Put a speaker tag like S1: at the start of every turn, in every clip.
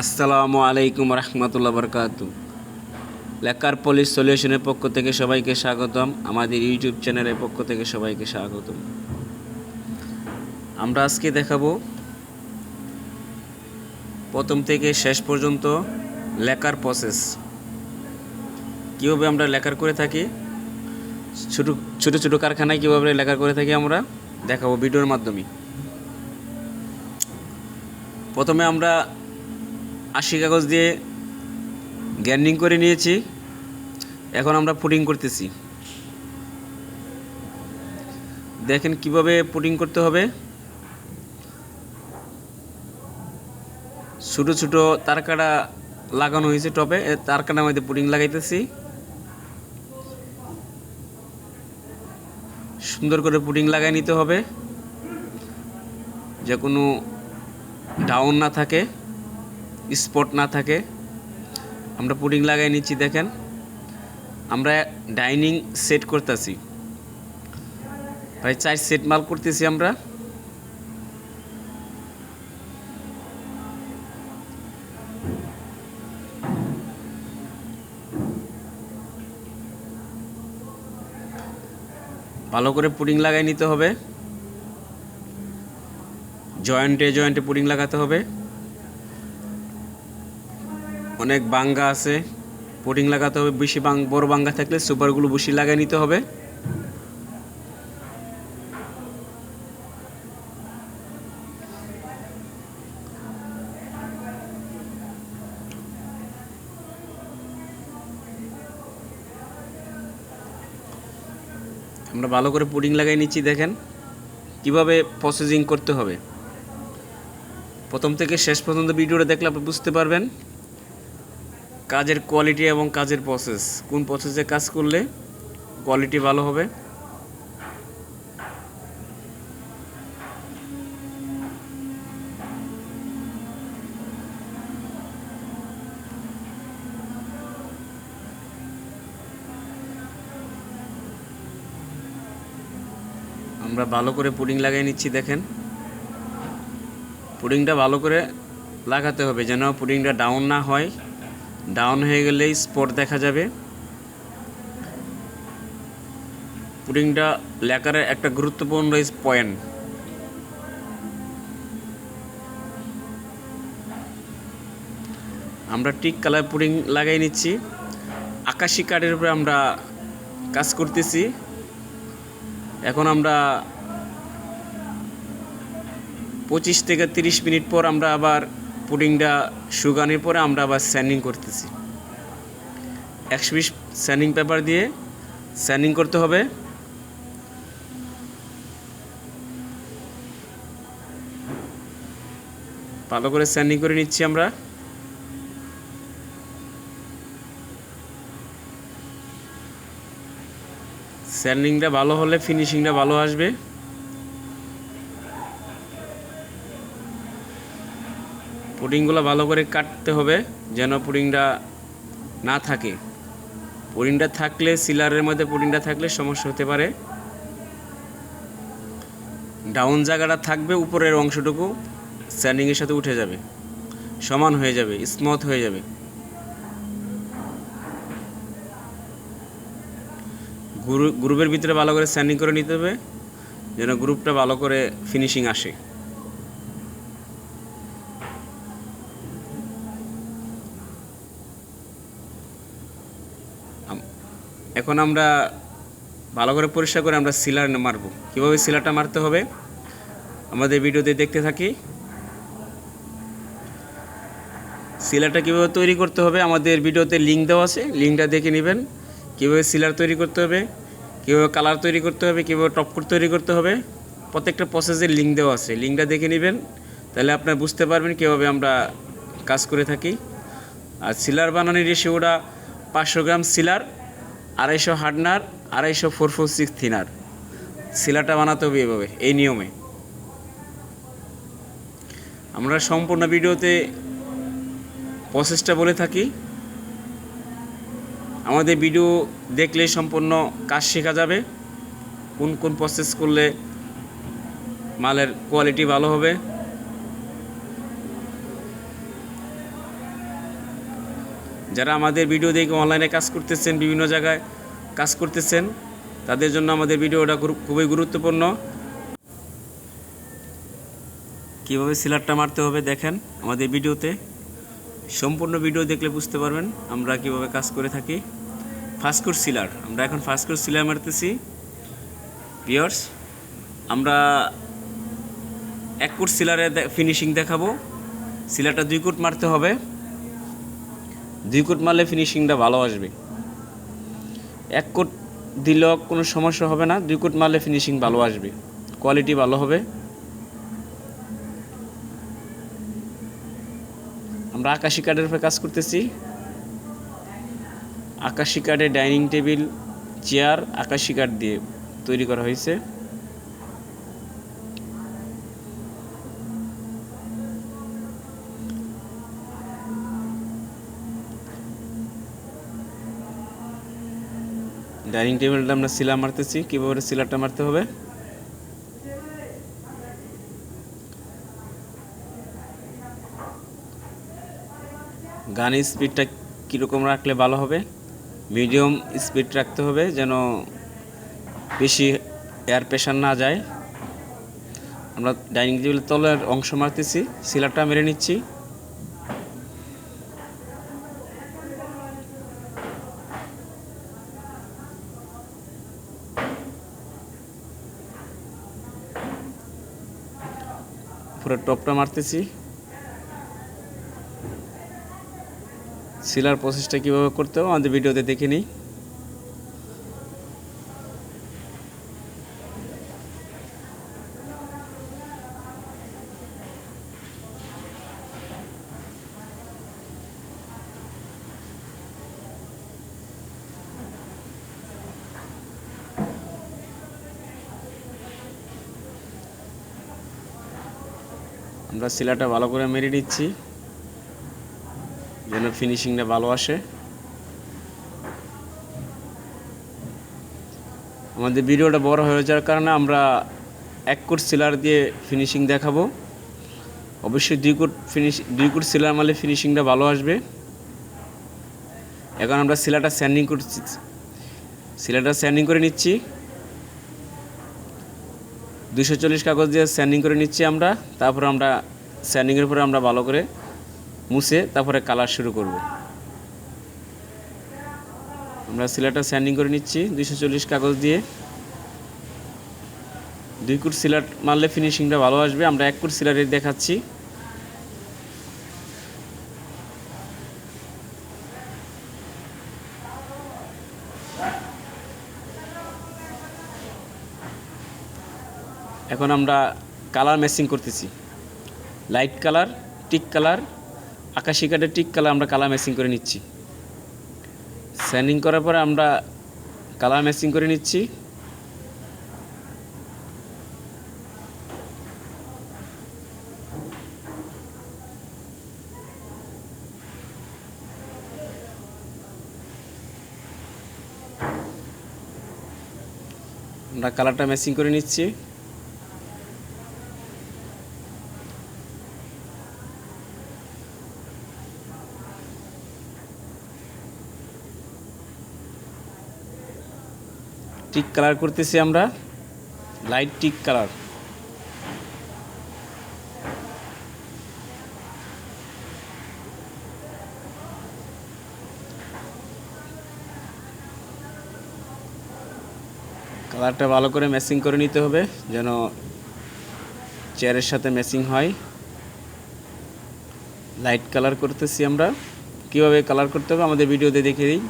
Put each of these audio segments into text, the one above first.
S1: আসসালামু আলাইকুম রহমতুল্লাহ বরকাতু। Lacquer police সলিউশনের পক্ষ থেকে সবাইকে স্বাগতম। আমাদের ইউটিউব চ্যানেলের পক্ষ থেকে সবাইকে স্বাগতম। আমরা আজকে দেখাবো প্রথম থেকে শেষ পর্যন্ত লেখার প্রসেস কীভাবে আমরা লেখার করে থাকি? ছোটো ছোটো ছোটো কারখানায় কীভাবে লেখার করে থাকি আমরা দেখাবো ভিডিওর মাধ্যমে। প্রথমে আমরা আশি কাগজ দিয়ে গ্যান্ডিং করে নিয়েছি। এখন আমরা পুডিং করতেছি। দেখেন কীভাবে পুডিং করতে হবে। ছোটো ছোটো তারকাটা লাগানো হয়েছে টপে তারকাটার মধ্যে পুডিং লাগাইতেছি। সুন্দর করে পুডিং লাগাই নিতে হবে। যে কোনো ডাউন না থাকে। স্পট না থাকে। আমরা পুডিং লাগাই নিচ্ছি, দেখেন। আমরা ডাইনিং সেট করতেছি। প্রায় চার সেট মাল করতেছি আমরা। ভালো করে পুডিং লাগাই নিতে হবে। জয়েন্টে জয়েন্টে পুডিং লাগাতে হবে। অনেক বাঙ্গা আছে। পুডিং লাগাতে হবে, বেশি বড় বাঙ্গা থাকলে সুপারগুলো বেশি লাগাই নিতে হবে। আমরা ভালো করে পুডিং লাগাই নিচ্ছি, দেখেন। কীভাবে প্রসেসিং করতে হবে। প্রথম থেকে শেষ পর্যন্ত ভিডিওটা দেখলে আপনি বুঝতে পারবেন। কাজের কোয়ালিটি এবং কাজের প্রসেস কোন প্রসেসে কাজ করলে কোয়ালিটি ভালো হবে? আমরা ভালো করে পুডিং লাগাই নিচ্ছি, দেখেন। পুডিংটা ভালো করে লাগাতে হবে যেন পুডিংটা ডাউন না হয়। ডাউন হয়ে গেলেই স্পট দেখা যাবে। পুডিংটা লেকারের একটা গুরুত্বপূর্ণ পয়েন্ট আমরা টিক কালার পুডিং লাগাই নিচ্ছি। আকাশি কার্ডের উপরে আমরা কাজ করতেছি। এখন আমরা পঁচিশ থেকে তিরিশ মিনিট পর আমরা আবার পুডিংটা শুকানোর পরে আমরা আবার স্যান্ডিং করতেছি। একশো বিশ স্যান্ডিং পেপার দিয়ে স্যান্ডিং করতে হবে। ভালো করে স্যান্ডিং করে নিচ্ছি আমরা। স্যান্ডিংটা ভালো হলে ফিনিশিংটা ভালো আসবে। পুডিংগুলো ভালো করে কাটতে হবে যেন পুডিংটা না থাকে। পুডিংটা থাকলে, সিলারের মধ্যে পুডিংটা থাকলে সমস্যা হতে পারে। ডাউন জায়গাটা থাকবে, উপরের অংশটুকু স্যান্ডিংয়ের সাথে উঠে যাবে। সমান হয়ে যাবে, স্মুথ হয়ে যাবে। গ্রু- গ্রুপের ভিতরে ভালো করে স্যান্ডিং করে নিতে হবে, যেন গ্রুপটা ভালো করে ফিনিশিং আসে। এখন আমরা ভালো করে পরিষ্কার করে আমরা সিলার মারব। কীভাবে সিলারটা মারতে হবে? আমাদের ভিডিওতে দেখতে থাকি। সিলারটা কীভাবে তৈরি করতে হবে? আমাদের ভিডিওতে লিঙ্ক দেওয়া আছে। লিঙ্কটা দেখে নেবেন। কীভাবে সিলার তৈরি করতে হবে? কীভাবে কালার তৈরি করতে হবে? কীভাবে টপ কোট তৈরি করতে হবে? প্রত্যেকটা প্রসেসের লিঙ্ক দেওয়া আছে। লিঙ্কটা দেখে নেবেন। তাহলে আপনার বুঝতে পারবেন কীভাবে আমরা কাজ করে থাকি। আর সিলার বানানোর রেশিওটা পাঁচশো গ্রাম সিলার। আড়াইশো হার্ডনার আড়াইশো ফোর ফোর সিক্স থিনার। সিলারটা বানাতে হবে এভাবে, এই নিয়মে। আমরা সম্পূর্ণ ভিডিওতে প্রসেসটা বলে থাকি। আমাদের ভিডিও দেখলে সম্পূর্ণ কাজ শেখা যাবে। কোন কোন প্রসেস করলে মালের কোয়ালিটি ভালো হবে। যারা আমাদের ভিডিও দেখে অনলাইনে কাজ করতেছেন, বিভিন্ন জায়গায় কাজ করতেছেন, তাদের জন্য আমাদের ভিডিওটা খুবই গুরুত্বপূর্ণ। কীভাবে সিলারটা মারতে হবে দেখেন আমাদের ভিডিওতে। সম্পূর্ণ ভিডিও দেখলে বুঝতে পারবেন আমরা কীভাবে কাজ করে থাকি। ফাস্টকোর সিলার আমরা এখন ফাস্টকোর সিলার মারতেছি। পিয়ার্স আমরা এক কোট সিলারে ফিনিশিং দেখাবো। সিলারটা দুই কোট মারতে হবে। দুই কোট মারলে ফিনিশিংটা ভালো আসবে। এক কোট দিলেও কোনো সমস্যা হবে না, দুই কোট মারলে ফিনিশিং ভালো আসবে। কোয়ালিটি ভালো হবে। আমরা আকাশি কার্ডের উপরে কাজ করতেছি। আকাশি কার্ডে ডাইনিং টেবিল চেয়ার আকাশি কার্ড দিয়ে তৈরি করা হয়েছে। ডাইনিং টেবিলটা আমরা সিলা মারতেছি, কীভাবে সিলারটা মারতে হবে? গানের স্পিডটা কীরকম রাখলে ভালো হবে? মিডিয়াম স্পিড রাখতে হবে যেন বেশি এয়ার প্রেশার না যায়। আমরা ডাইনিং টেবিলের তলের অংশ মারতেছি সিলারটা মেরে নিচ্ছি। পুরো টপটা মারতেছি। সিলার প্রসেসটা কীভাবে করতে হবে আমাদের ভিডিওতে দেখে নিই। আমরা সিলাটা ভালো করে মেরে নিচ্ছি, যেন ফিনিশিংটা ভালো আসে। আমাদের ভিডিওটা বড় হয়ে যাওয়ার কারণে আমরা এক কোট সিলার দিয়ে ফিনিশিং দেখাবো। অবশ্যই দুই কোট ফিনিশ দুই কোট সিলার মারলে ফিনিশিংটা ভালো আসবে। এখন আমরা সিলাটা স্যান্ডিং করছি সিলাটা স্যান্ডিং করে নিচ্ছি। দুশো চল্লিশ কাগজ দিয়ে স্যান্ডিং করে নিচ্ছি আমরা। তারপর আমরা স্যান্ডিংয়ের পরে আমরা ভালো করে মুছে তারপরে কালার শুরু করব। আমরা সিলাটা স্যান্ডিং করে নিচ্ছি দুশো চল্লিশ কাগজ দিয়ে। দুই কুট সিলাট মারলে ফিনিশিংটা ভালো আসবে। আমরা এক কুট সিলাটের দেখাচ্ছি। এখন আমরা কালার ম্যাচিং করতেছি। লাইট কালার, টিক কালার, আকাশি কাঠের টিক কালার আমরা কালার ম্যাচিং করে নিচ্ছি। স্যান্ডিং করার পরে আমরা কালার ম্যাচিং করে নিচ্ছি। আমরা কালারটা ম্যাচিং করে নিচ্ছি। টিক কালার করতেছি আমরা। লাইট টিক কালার কালারটা ভালো করে ম্যাচিং করে নিতে হবে, যেন চেয়ারের সাথে ম্যাচিং হয়। লাইট কালার করতেছি আমরা। কীভাবে কালার করতে হবে আমাদের ভিডিওতে দেখে দিই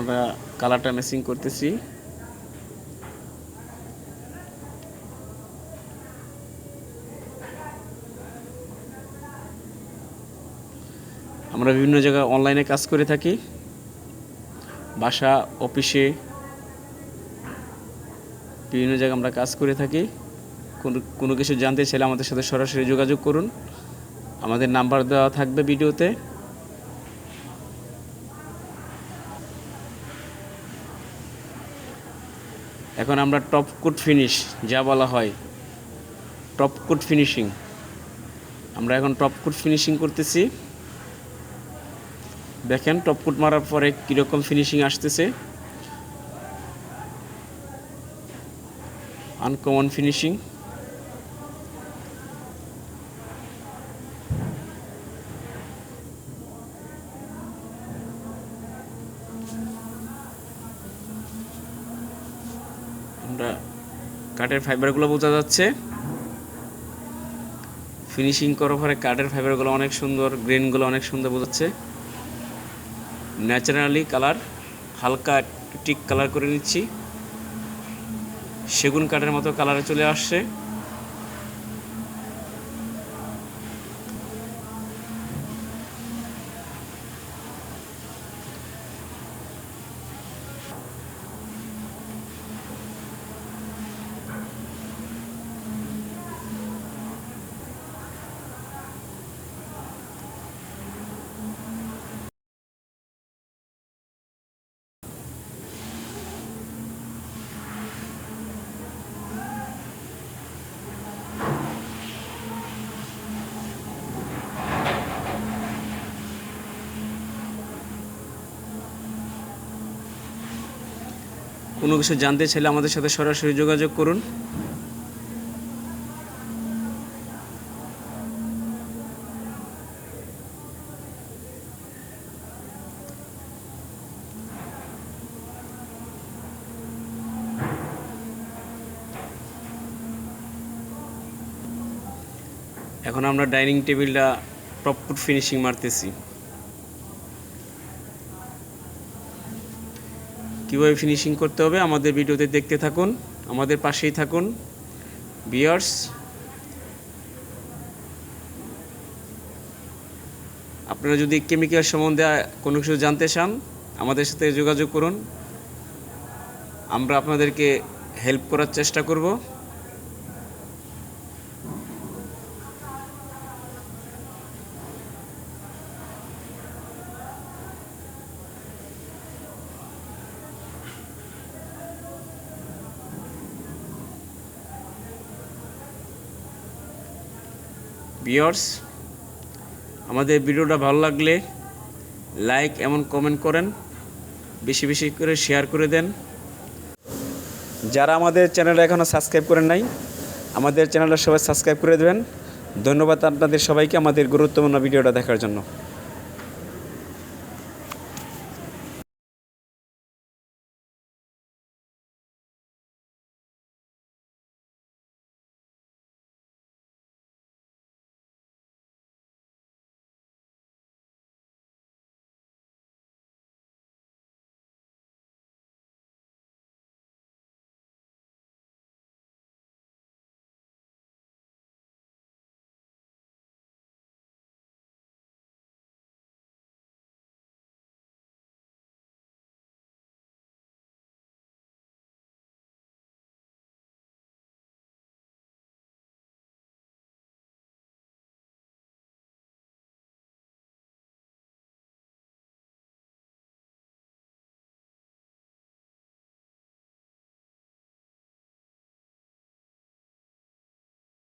S1: আমরা কালারটা ম্যাচিং করতেছি। আমরা বিভিন্ন জায়গায় অনলাইনে কাজ করে থাকি। বাসা অফিসে বিভিন্ন জায়গায় আমরা কাজ করে থাকি। কোনো কোনো কিছু জানতে চাইলে আমাদের সাথে সরাসরি যোগাযোগ করুন। আমাদের নাম্বার দেওয়া থাকবে ভিডিওতে। এখন আমরা টপ কোট ফিনিশ যা বলা হয় টপ কোট ফিনিশিং আমরা এখন টপ কোট ফিনিশিং করতেছি। দেখেন টপ কোট মারার পরে কীরকম ফিনিশিং আসতেছে। আনকমন ফিনিশিং কাঠের ফাইবারগুলো বোঝা যাচ্ছে। ফিনিশিং করার পরে কাঠের ফাইবারগুলো অনেক সুন্দর গ্রেনগুলো অনেক সুন্দর বোঝাচ্ছে। ন্যাচারালি কালার হালকা টিক কালার করে নিচ্ছি। সেগুন কাঠের মতো কালারে চলে আসছে। কোনো কিছু জানতে চাইলে আমাদের সাথে সরাসরি যোগাযোগ করুন। এখন আমরা ডাইনিং টেবিলটা ফুট ফিনিশিং মারতেছি। কীভাবে ফিনিশিং করতে হবে আমাদের ভিডিওতে দেখতে থাকুন, আমাদের পাশেই থাকুন। বিয়ার্স আপনারা যদি কেমিক্যাল সম্বন্ধে কোনো কিছু জানতে চান, আমাদের সাথে যোগাযোগ করুন। আমরা আপনাদেরকে হেল্প করার চেষ্টা করব। বিয়ার্স আমাদের ভিডিওটা ভালো লাগলে লাইক এমন কমেন্ট করেন, বেশি বেশি করে শেয়ার করে দেন। যারা আমাদের চ্যানেলটা এখনও সাবস্ক্রাইব করেন নাই, আমাদের চ্যানেলটা সবাই সাবস্ক্রাইব করে দেবেন। ধন্যবাদ আপনাদের সবাইকে আমাদের গুরুত্বপূর্ণ ভিডিওটা দেখার জন্য।